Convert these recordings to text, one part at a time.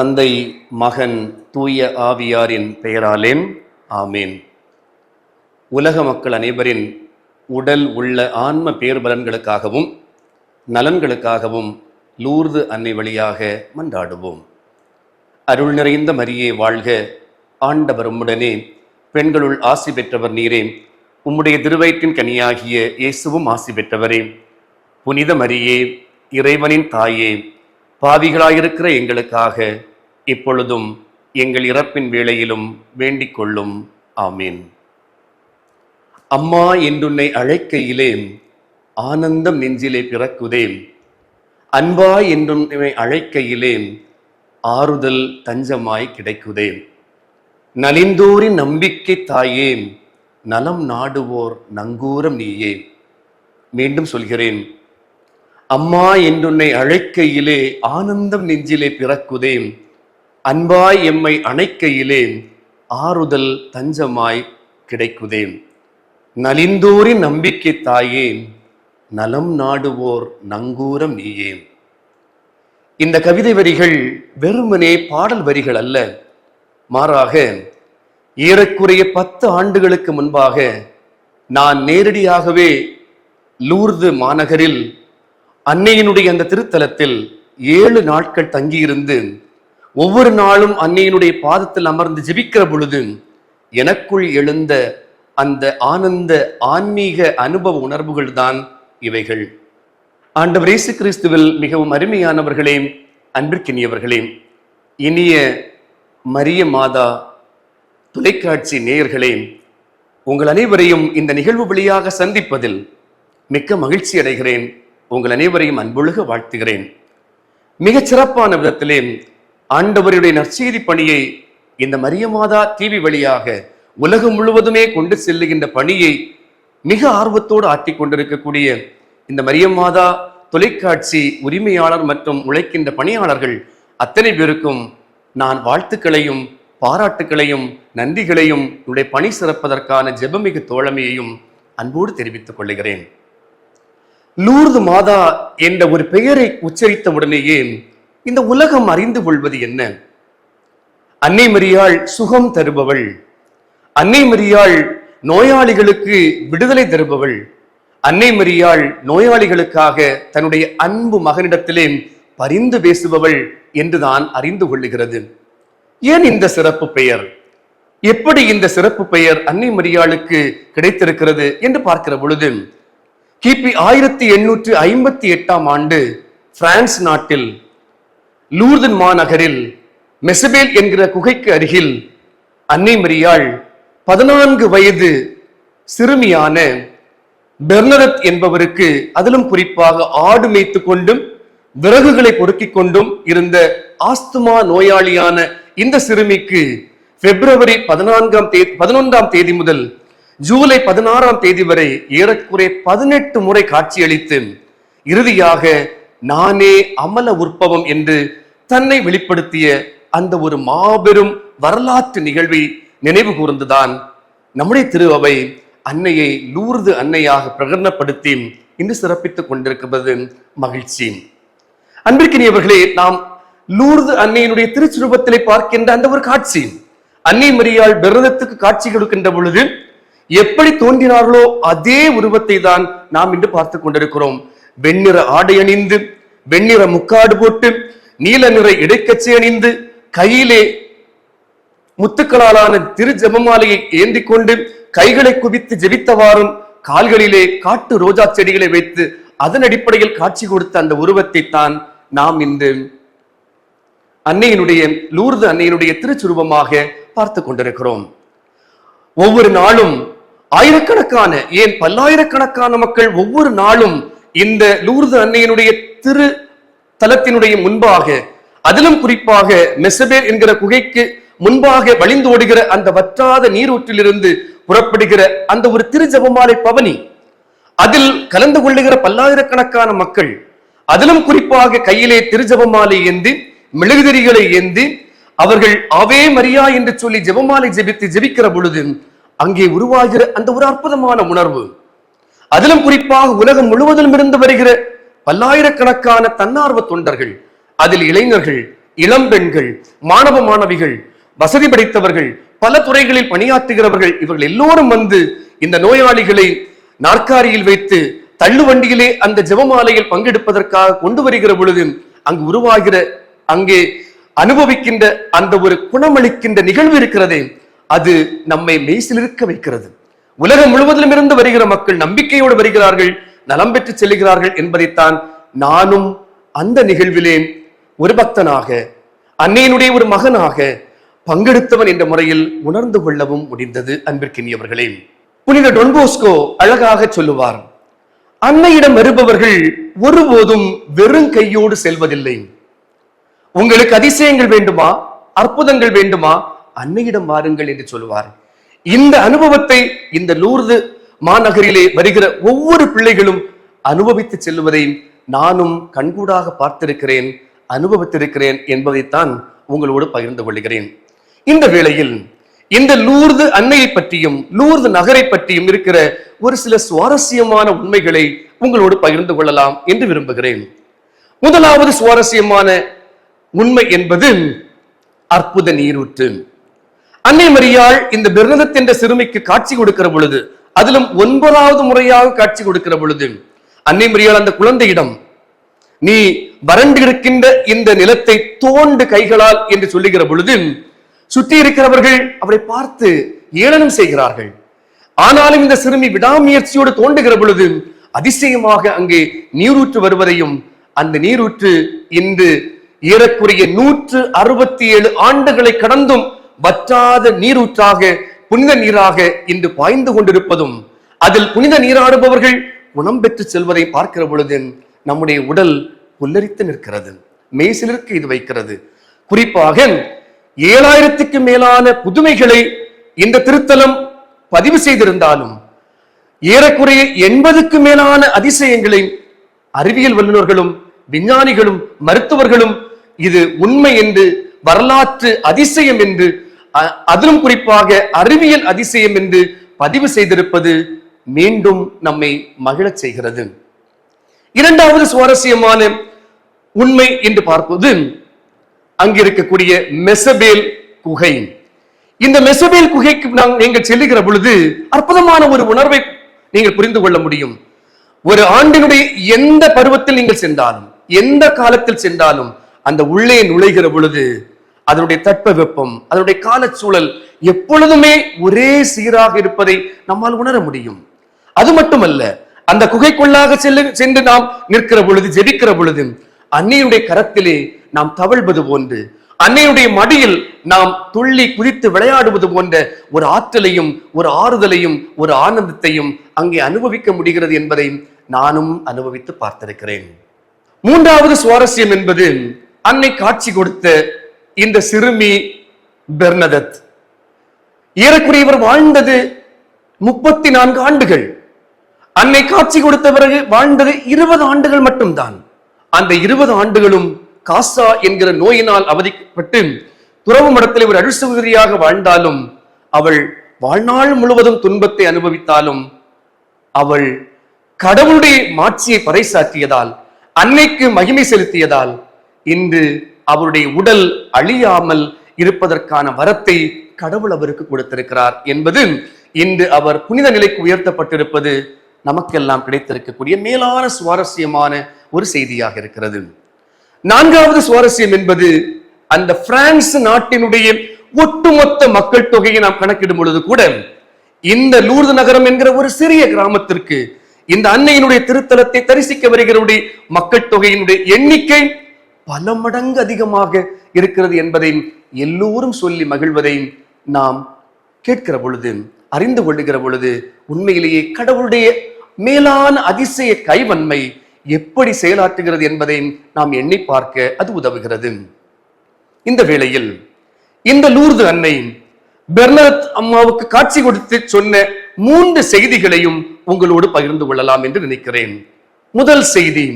தந்தை மகன் தூய ஆவியாரின் பெயராலேன் ஆமேன். உலக மக்கள் அனைவரின் உடல் உள்ள ஆன்ம பேர்பலன்களுக்காகவும் நலன்களுக்காகவும் லூர்து அன்னை வழியாக மன்றாடுவோம். அருள் நிறைந்த மரியே வாழ்க ஆண்டவர் உம்முடனே. பெண்களுள் ஆசி பெற்றவர் நீரே. உம்முடைய திருவயிற்றின் கனியாகிய இயேசுவும் ஆசி பெற்றவரே. புனித மரியே இறைவனின் தாயே பாவிகளாயிருக்கிற எங்களுக்காக இப்பொழுதும் எங்கள் இறப்பின் வேளையிலும் வேண்டிக் கொள்ளும். ஆமீன். அம்மா என்றுன்னை அழைக்கையிலே ஆனந்தம் நெஞ்சிலே பிறக்குதே. அன்பா என்றுன்னை அழைக்கையிலே ஆறுதல் தஞ்சமாய் கிடைக்குதே. நலிந்தோரின் நம்பிக்கை தாயே நலம் நாடுவோர் நங்கூரம் நீயே. மீண்டும் சொல்கிறேன். அம்மா என்றுன்னை அழைக்கையிலே ஆனந்தம் நெஞ்சிலே பிறக்குதே. அன்பாய் எம்மை அணைக்கையிலே ஆறுதல் தஞ்சமாய் கிடைக்குதே நலிந்தோரின் நம்பிக்கை தாயே நலம் நாடுவோர் நங்கூரம் நீயே. இந்த கவிதை வரிகள் வெறுமனே பாடல் வரிகள் அல்ல. மாறாக ஏறக்குறைய பத்து ஆண்டுகளுக்கு முன்பாக நான் நேரடியாகவே லூர்து மாநகரில் அன்னையினுடைய அந்த திருத்தலத்தில் ஏழு நாட்கள் தங்கியிருந்து ஒவ்வொரு நாளும் அன்னையினுடைய பாதத்தில் அமர்ந்து ஜெபிக்கிற பொழுது எனக்குள் எழுந்த அந்த ஆனந்த ஆன்மீக அனுபவ உணர்வுகள் தான் இவைகள். ஆண்டவர் இயேசு கிறிஸ்துவில் மிகவும் அருமையானவர்களே அன்பிற்கினியவர்களே இனிய மரிய மாதா தொலைக்காட்சி நேயர்களே உங்கள் அனைவரையும் இந்த நிகழ்வு வழியாக சந்திப்பதில் மிக்க மகிழ்ச்சி அடைகிறேன். உங்கள் அனைவரையும் அன்பொழுக வாழ்த்துகிறேன். மிகச் சிறப்பான விதத்திலே ஆண்டவருடைய நற்செய்தி பணியை இந்த மரியமாதா டிவி வழியாக உலகம் முழுவதுமே கொண்டு செல்லுகின்ற பணியை மிக ஆர்வத்தோடு ஆற்றிக் கொண்டிருக்கக்கூடிய இந்த மரியமாதா தொலைக்காட்சி உரிமையாளர் மற்றும் உழைக்கின்ற பணியாளர்கள் அத்தனை பேருக்கும் நான் வாழ்த்துக்களையும் பாராட்டுகளையும் நன்றிகளையும் உடைய பணி சிறப்பதற்கான ஜெபமிகு தோழமையையும் அன்போடு தெரிவித்துக் கொள்கிறேன் லூர்து மாதா என்ற ஒரு பெயரை உச்சரித்த உடனேயே இந்த உலகம் அறிந்து கொள்வது என்ன? அன்னை மரியாள் சுகம் தருபவள். அன்னை மரியாள் நோயாளிகளுக்கு விடுதலை தருபவள். அன்னை மரியாள் நோயாளிகளுக்காக தன்னுடைய அன்பு மகனிடத்திலே பரிந்து பேசுபவள் என்றுதான் அறிந்து கொள்ளுகிறது. ஏன் இந்த சிறப்பு பெயர்? எப்படி இந்த சிறப்பு பெயர் அன்னை மரியாளுக்கு கிடைத்திருக்கிறது என்று பார்க்கிற பொழுது கிபி ஆயிரத்தி எண்ணூற்று ஐம்பத்தி எட்டாம் ஆண்டு பிரான்ஸ் நாட்டில் லூர்தன் மாநகரில் மெசபேல் என்கிற குகைக்கு அருகில் அன்னை மரியாள் பதினான்கு வயது சிறுமியான பெர்னரத் என்பவருக்கு அதிலும் குறிப்பாக ஆடு மேய்த்து கொண்டும் விறகுகளை பொறுக்கிக் கொண்டும் இருந்த ஆஸ்துமா நோயாளியான இந்த சிறுமிக்கு பிப்ரவரி பதினான்காம் தேதி பதினொன்றாம் தேதி முதல் ஜூலை பதினாறாம் தேதி வரை ஏறக்குறைய பதினெட்டு முறை காட்சியளித்து இறுதியாக நானே அமல உற்பவம் என்று தன்னை வெளிப்படுத்திய அந்த ஒரு மாபெரும் வரலாற்று நிகழ்வை நினைவு கூர்ந்துதான் நம்முடைய திருவவை அன்னையை லூர்து அன்னையாக பிரகடனப்படுத்தி இன்று சிறப்பித்துக் கொண்டிருக்கிறது மகிழ்ச்சி. அன்பிற்கினியவர்களே நாம் லூர்து அன்னையினுடைய திருச்சுரூபத்திலே பார்க்கின்ற அந்த ஒரு காட்சி அன்னை மரியாள் விரதத்துக்கு காட்சி கொடுக்கின்ற பொழுது எப்படி தோன்றினார்களோ அதே உருவத்தை தான் நாம் இன்று பார்த்து கொண்டிருக்கிறோம். வெண்ணிற ஆடை அணிந்து வெண்ணிற முக்காடு போட்டு நீல நிற இடைக்கச்சை அணிந்து கையிலே முத்துக்களாலான திரு ஜெபமாலையை ஏந்தி கொண்டு கைகளை குவித்து ஜெபித்தவாறும் கால்களிலே காட்டு ரோஜா செடிகளை வைத்து அதன் அடிப்படையில் காட்சி கொடுத்த அந்த உருவத்தை தான் நாம் இன்று அன்னையினுடைய லூர்து அன்னையினுடைய திருச்சுருவமாக பார்த்து கொண்டிருக்கிறோம். ஒவ்வொரு நாளும் ஆயிரக்கணக்கான ஏன் பல்லாயிரக்கணக்கான மக்கள் ஒவ்வொரு நாளும் இந்த லூர்து அன்னையினுடைய திரு தலத்தினுடைய முன்பாக அதிலும் குறிப்பாக மெசபேர் என்கிற குகைக்கு முன்பாக வழிந்தோடுகிற அந்த வற்றாத நீரூற்றிலிருந்து புறப்படுகிற அந்த ஒரு திருஜபமாலை பவனி அதில் கலந்து கொள்ளுகிற பல்லாயிரக்கணக்கான மக்கள் அதிலும் குறிப்பாக கையிலே திருஜபமாலை ஏந்தி மெழுகுதிரிகளை ஏந்தி அவர்கள் அவே மரியா என்று சொல்லி ஜெபமாலை ஜெபித்து ஜெபிக்கிற பொழுது அங்கே உருவாகிற அந்த ஒரு அற்புதமான உணர்வு. அதிலும் குறிப்பாக உலகம் முழுவதிலும் இருந்து வருகிற பல்லாயிரக்கணக்கான தன்னார்வ தொண்டர்கள் அதில் இளைஞர்கள் இளம் பெண்கள் மாணவ மாணவிகள் வசதி படைத்தவர்கள் பல துறைகளில் பணியாற்றுகிறவர்கள் இவர்கள் எல்லோரும் வந்து இந்த நோயாளிகளை நாற்காலியில் வைத்து தள்ளுவண்டியிலே அந்த ஜெபமாலையில் பங்கெடுப்பதற்காக கொண்டு வருகிற பொழுது அங்கு உருவாகிற அங்கே அனுபவிக்கின்ற அந்த ஒரு குணமளிக்கின்ற நிகழ்வு இருக்கிறதே அது நம்மை மெய்சிலிருக்க வைக்கிறது. உலகம் முழுவதிலும் இருந்து வருகிற மக்கள் நம்பிக்கையோடு வருகிறார்கள் நலம் பெற்று செல்கிறார்கள் என்பதைத்தான் நானும் அந்த நிகழ்விலே ஒரு பக்தனாக அன்னையினுடைய ஒரு மகனாக பங்கெடுத்தவன் என்ற முறையில் உணர்ந்து கொள்ளவும் முடிந்தது அன்பிற்கினியவர்களே. புனித டொன்போஸ்கோ அழகாக சொல்லுவார் அன்னையிடம் வருபவர்கள் ஒருபோதும் வெறும் கையோடு செல்வதில்லை. உங்களுக்கு அதிசயங்கள் வேண்டுமா? அற்புதங்கள் வேண்டுமா? அன்னையிடம் வாருங்கள் என்று சொல்லுவார். இந்த அனுபவத்தை இந்த லூர்து மாநகரிலே வருகிற ஒவ்வொரு பிள்ளைகளும் அனுபவித்து செல்வதை நானும் கண்கூடாக பார்த்திருக்கிறேன் அனுபவித்திருக்கிறேன் என்பதைத்தான் உங்களோடு பகிர்ந்து கொள்கிறேன். இந்த வேளையில் இந்த லூர்து அன்னையை பற்றியும் லூர்து நகரை பற்றியும் இருக்கிற ஒரு சில சுவாரஸ்யமான உண்மைகளை உங்களோடு பகிர்ந்து கொள்ளலாம் என்று விரும்புகிறேன். முதலாவது சுவாரஸ்யமான உண்மை என்பது அற்புத நீரூற்று. அன்னை மரியாள் இந்த பெர்னதத் என்ற சிறுமிக்கு காட்சி கொடுக்கிற பொழுது அதிலும் ஒன்பதாவது முறையாக காட்சி கொடுக்கிற பொழுது அன்னை மரியாள் அந்த குழந்தையிடம் நீ வறண்டு இருக்கின்ற இந்த நிலத்தை தோண்டு கைகளால் என்று சொல்லுகிற பொழுது சுற்றி இருக்கிறவர்கள் அவரை பார்த்து ஏளனம் செய்கிறார்கள். ஆனாலும் இந்த சிறுமி விடாமுயற்சியோடு தோண்டுகிற பொழுது அதிசயமாக அங்கே நீரூற்று வருவதையும் அந்த நீரூற்று இன்று ஏறக்குறைய நூற்று அறுபத்தி ஏழு ஆண்டுகளை கடந்தும் வற்றாத நீரூற்றாக புனித நீராக இன்று பாய்ந்து கொண்டிருப்பதும் அதில் புனித நீராடுபவர்கள் குணம் பெற்று செல்வதை பார்க்கிற பொழுது நம்முடைய உடல் புல்லரித்து நிற்கிறது மெய்சிலிருக்கு இது வைக்கிறது. குறிப்பாக ஏழாயிரத்துக்கு மேலான புதுமைகளை இந்த திருத்தலம் பதிவு செய்திருந்தாலும் ஏறக்குறைய எண்பதுக்கு மேலான அதிசயங்களை அறிவியல் வல்லுநர்களும் விஞ்ஞானிகளும் மருத்துவர்களும் இது உண்மை என்று வரலாற்று அதிசயம் என்று அதிலும் குறிப்பாக அறிவியல் அதிசயம் என்று பதிவு செய்திருப்பது மீண்டும் நம்மை மகிழச் செய்கிறது. இரண்டாவது சுவாரஸ்யமான உண்மை என்று பார்ப்பது அங்கிருக்கக்கூடிய மெசபேல் குகை. இந்த மெசபேல் குகைக்கு நாம் நீங்கள் செல்லுகிற பொழுது அற்புதமான ஒரு உணர்வை நீங்கள் புரிந்து கொள்ள முடியும். ஒரு ஆண்டினுடைய எந்த பருவத்தில் நீங்கள் சென்றாலும் எந்த காலத்தில் சென்றாலும் அந்த உள்ளே நுழைகிற பொழுது அதனுடைய தட்பவெப்பம் அதனுடைய காலச்சூழல் எப்பொழுதுமே ஒரே சீராக இருப்பதை நம்மால் உணர முடியும். அது மட்டுமல்ல அந்த குகைக்குள்ளாக செல்லு சென்று நாம் நிற்கிற பொழுது ஜெபிக்கிற பொழுது அன்னையுடைய கரத்திலே நாம் தவழ்வது போன்று அன்னையுடைய மடியில் நாம் துள்ளி குதித்து விளையாடுவது போன்ற ஒரு ஆற்றலையும் ஒரு ஆறுதலையும் ஒரு ஆனந்தத்தையும் அங்கே அனுபவிக்க முடிகிறது என்பதை நானும் அனுபவித்து பார்த்திருக்கிறேன். மூன்றாவது சுவாரஸ்யம் என்பது அன்னை காட்சி கொடுத்த இந்த சிறுமி பெர்னதத். ஏறக்குறைய இவர் வாழ்ந்தது முப்பத்தி நான்கு ஆண்டுகள். அன்னை காட்சி கொடுத்த பிறகு வாழ்ந்தது இருபது ஆண்டுகள் மட்டும்தான். அந்த இருபது ஆண்டுகளும் காசா என்கிற நோயினால் அவதிப்பட்டு துறவு மடத்தில் ஒரு அழுசகுதிரியாக வாழ்ந்தாலும் அவள் வாழ்நாள் முழுவதும் துன்பத்தை அனுபவித்தாலும் அவள் கடவுளுடைய மாட்சியை பறைசாற்றியதால் அன்னைக்கு மகிமை செலுத்தியதால் இன்று அவருடைய உடல் அழியாமல் இருப்பதற்கான வரத்தை கடவுள் அவருக்கு கொடுத்திருக்கிறார் என்பது இன்று அவர் புனித நிலைக்கு உயர்த்தப்பட்டிருப்பது நமக்கெல்லாம் கிடைத்திருக்கக்கூடிய மேலான சுவாரஸ்யமான ஒரு செய்தியாக இருக்கிறது. நான்காவது சுவாரஸ்யம் என்பது அந்த பிரான்ஸ் நாட்டினுடைய ஒட்டுமொத்த மக்கள் தொகையை நாம் கணக்கிடும் பொழுது கூட இந்த லூர்து நகரம் என்கிற ஒரு சிறிய கிராமத்திற்கு இந்த அன்னையினுடைய திருத்தலத்தை தரிசிக்க வருகிறவருடைய மக்கள் தொகையினுடைய எண்ணிக்கை பல மடங்கு அதிகமாக இருக்கிறது என்பதை எல்லோரும் சொல்லி மகிழ்வதை நாம் கேட்கிற பொழுது அறிந்து கொள்ளுகிற பொழுது உண்மையிலேயே கடவுளுடைய மேலான அதிசய கைவன்மை எப்படி செயலாற்றுகிறது என்பதை நாம் எண்ணி பார்க்க அது உதவுகிறது. இந்த வேளையில் இந்த லூர்து அன்னை பெர்னத் அம்மாவுக்கு காட்சி கொடுத்து சொன்ன மூன்று செய்திகளையும் உங்களோடு பகிர்ந்து கொள்ளலாம் என்று நினைக்கிறேன். முதல் செய்தி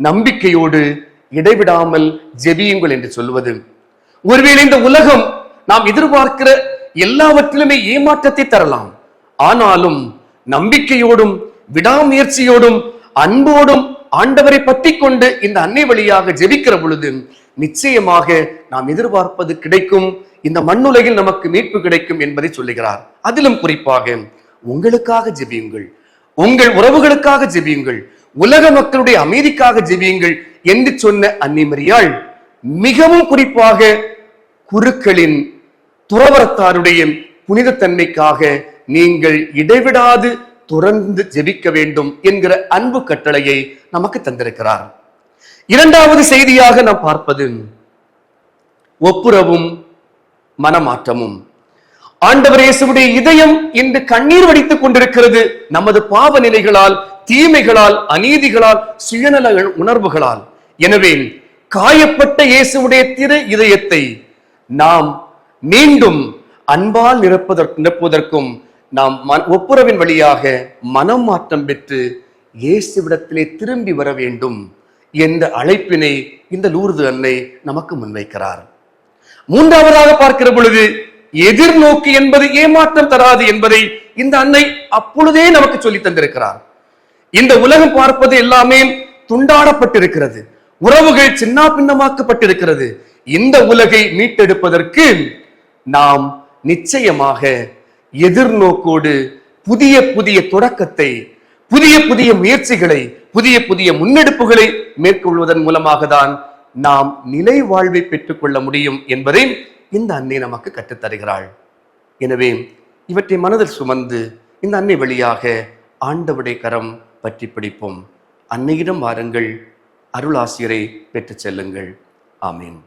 நம்பிக்கையோடு இடைவிடாமல் ஜெபியுங்கள் என்று சொல்வது. ஒருவேளை இந்த உலகம் நாம் எதிர்பார்க்கிற எல்லாவற்றிலுமே ஏமாற்றத்தை தரலாம். ஆனாலும் நம்பிக்கையோடும் விடாமுயற்சியோடும் அன்போடும் ஆண்டவரை பற்றி கொண்டு இந்த அன்னை வழியாக ஜெபிக்கிற பொழுது நிச்சயமாக நாம் எதிர்பார்ப்பது கிடைக்கும். இந்த மண்ணுலகில் நமக்கு மீட்பு கிடைக்கும் என்பதை சொல்லுகிறார். அதிலும் குறிப்பாக உங்களுக்காக ஜெபியுங்கள். உங்கள் உறவுகளுக்காக ஜெபியுங்கள். உலக மக்களுடைய அமைதிக்காக ஜெபியுங்கள். என்று சொன்ன அன்னிமரியாள் மிகவும் குறிப்பாக குருக்களின் துறவரத்தாருடைய புனிதத்தன்மைக்காக நீங்கள் இடைவிடாது தொடர்ந்து ஜெபிக்க வேண்டும் என்கிற அன்பு கட்டளையை நமக்கு தந்திருக்கிறார். இரண்டாவது செய்தியாக நாம் பார்ப்பது ஒப்புரவும் மனமாற்றமும். ஆண்டவர் இயேசுடைய இதயம் இன்று கண்ணீர் வடித்துக் கொண்டிருக்கிறது. நமது பாவ நிலைகளால் தீமைகளால் அநீதிகளால் சுயநல உணர்வுகளால். எனவே காயப்பட்ட இயேசுடைய திரு இதயத்தை நாம் மீண்டும் அன்பால் நிரப்பதற்கு நிரப்புவதற்கும் நாம் ஒப்புரவின் வழியாக மனம் மாற்றம் பெற்று இயேசுவிடத்திலே திரும்பி வர வேண்டும் என்ற அழைப்பினை இந்த லூர்து அன்னை நமக்கு முன்வைக்கிறார். மூன்றாவதாக பார்க்கிற பொழுது எதிர்நோக்கு என்பது ஏமாற்றம் தராது என்பதை இந்த அன்னை அப்பொழுதே நமக்கு சொல்லி தந்திருக்கிறார். இந்த உலகம் பார்ப்பது எல்லாமே துண்டாடப்பட்டிருக்கிறது. உறவுகள் சின்ன பின்னமாக்கப்பட்டிருக்கிறது இந்த உலகை மீட்டெடுப்பதற்கு நாம் நிச்சயமாக எதிர்நோக்கோடு புதிய புதிய தொடக்கத்தை புதிய புதிய முயற்சிகளை புதிய புதிய முன்னெடுப்புகளை மேற்கொள்வதன் மூலமாக தான் நாம் நிலை வாழ்வை பெற்றுக்கொள்ள முடியும் என்பதை இந்த அன்னை நமக்கு கற்றுத் தருகிறாள் எனவே இவற்றை மனதில் சுமந்து இந்த அன்னை வழியாக ஆண்டவுடைய கரம் பற்றி பிடிப்போம். அன்னையிடம் வாருங்கள். அருளாசிரியரை பெற்றுச் செல்லுங்கள். ஆமீன்.